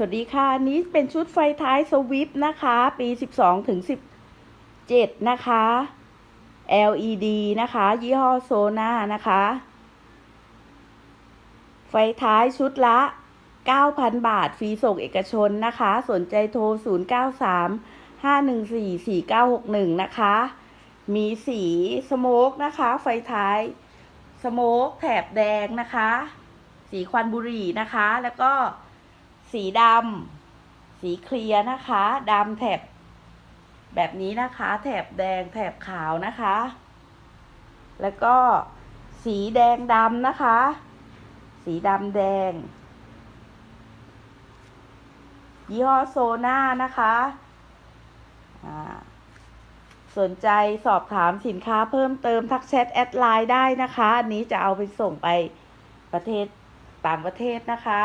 สวัสดีค่ะอันนี้เป็นชุดไฟท้ายสวิฟนะคะ ปี 12 ถึง 17 นะคะ LED นะคะ ยี่ห้อโซนานะคะ ไฟท้ายชุดละ 9,000 บาท ฟรีส่งเอกชนนะคะ สนใจโทร 093 514 4961 นะคะ มีสีสโมกนะคะ ไฟท้ายสโมกแถบแดงนะคะ สีควันบุหรี่นะคะ แล้วก็ สีดำสีเคลียร์นะคะดำแถบแบบนี้นะคะ แถบแดงแถบขาวนะคะ แล้วก็สีแดงดำนะคะ สีดำแดง ยี่ห้อโซน่านะคะอ่าสนใจสอบถามสินค้าเพิ่มเติมทักแชทแอดไลน์ได้นะคะ อันนี้จะเอาไปส่งไปประเทศต่างประเทศนะคะ